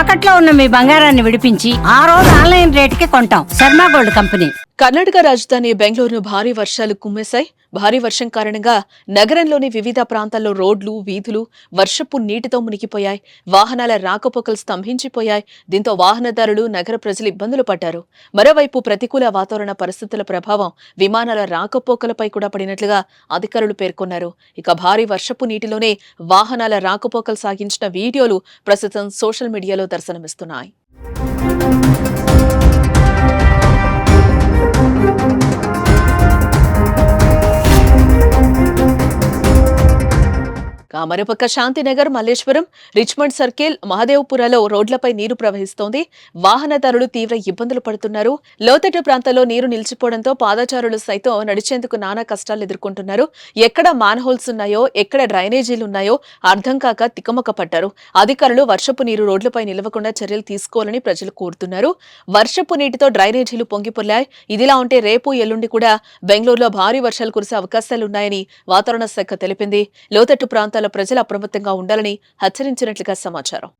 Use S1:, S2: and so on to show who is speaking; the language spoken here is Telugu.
S1: తాకట్లో ఉన్న మీ బంగారాన్ని విడిపించి ఆ రోజు ఆన్లైన్ రేటుకి కొంటాం. Sharma gold company.
S2: కర్ణాటక రాజధాని బెంగళూరును భారీ వర్షాలు కుమ్మేశాయి. భారీ వర్షం కారణంగా నగరంలోని వివిధ ప్రాంతాల్లో రోడ్లు వీధులు వర్షపు నీటితో మునిగిపోయాయి. వాహనాల రాకపోకలు స్తంభించిపోయాయి. దీంతో వాహనదారులు నగర ప్రజలు ఇబ్బందులు పడ్డారు. మరోవైపు ప్రతికూల వాతావరణ పరిస్థితుల ప్రభావం విమానాల రాకపోకలపై కూడా పడినట్లుగా అధికారులు పేర్కొన్నారు. ఇక భారీ వర్షపు నీటిలోనే వాహనాల రాకపోకలు సాగించిన వీడియోలు ప్రస్తుతం సోషల్ మీడియాలో దర్శనమిస్తున్నాయి మరోపక్క శాంతినగర్ మల్లేశ్వరం రిచ్మండ్ సర్కిల్ మహదేవ్పురలో రోడ్లపై నీరు ప్రవహిస్తోంది. వాహనదారులు తీవ్ర ఇబ్బందులు పడుతున్నారు. లోతట్టు ప్రాంతాల్లో నీరు నిలిచిపోవడంతో పాదచారులు సైతం నడిచేందుకు నానా కష్టాలు ఎదుర్కొంటున్నారు. ఎక్కడ మాన్హోల్స్ ఉన్నాయో ఎక్కడ డ్రైనేజీలు ఉన్నాయో అర్థం కాక తికమక పడ్డారు. అధికారులు వర్షపు నీరు రోడ్లపై నిలవకుండా చర్యలు తీసుకోవాలని ప్రజలు కోరుతున్నారు. వర్షపు నీటితో డ్రైనేజీలు పొంగిపొల్లాయి. ఇదిలా ఉంటే రేపు ఎల్లుండి కూడా బెంగళూరులో భారీ వర్షాలు కురిసే అవకాశాలున్నాయని వాతావరణ శాఖ తెలిపింది. లోతట్టు ప్రాంతాల ప్రజలు అప్రమత్తంగా ఉండాలని హెచ్చరించినట్లుగా సమాచారం.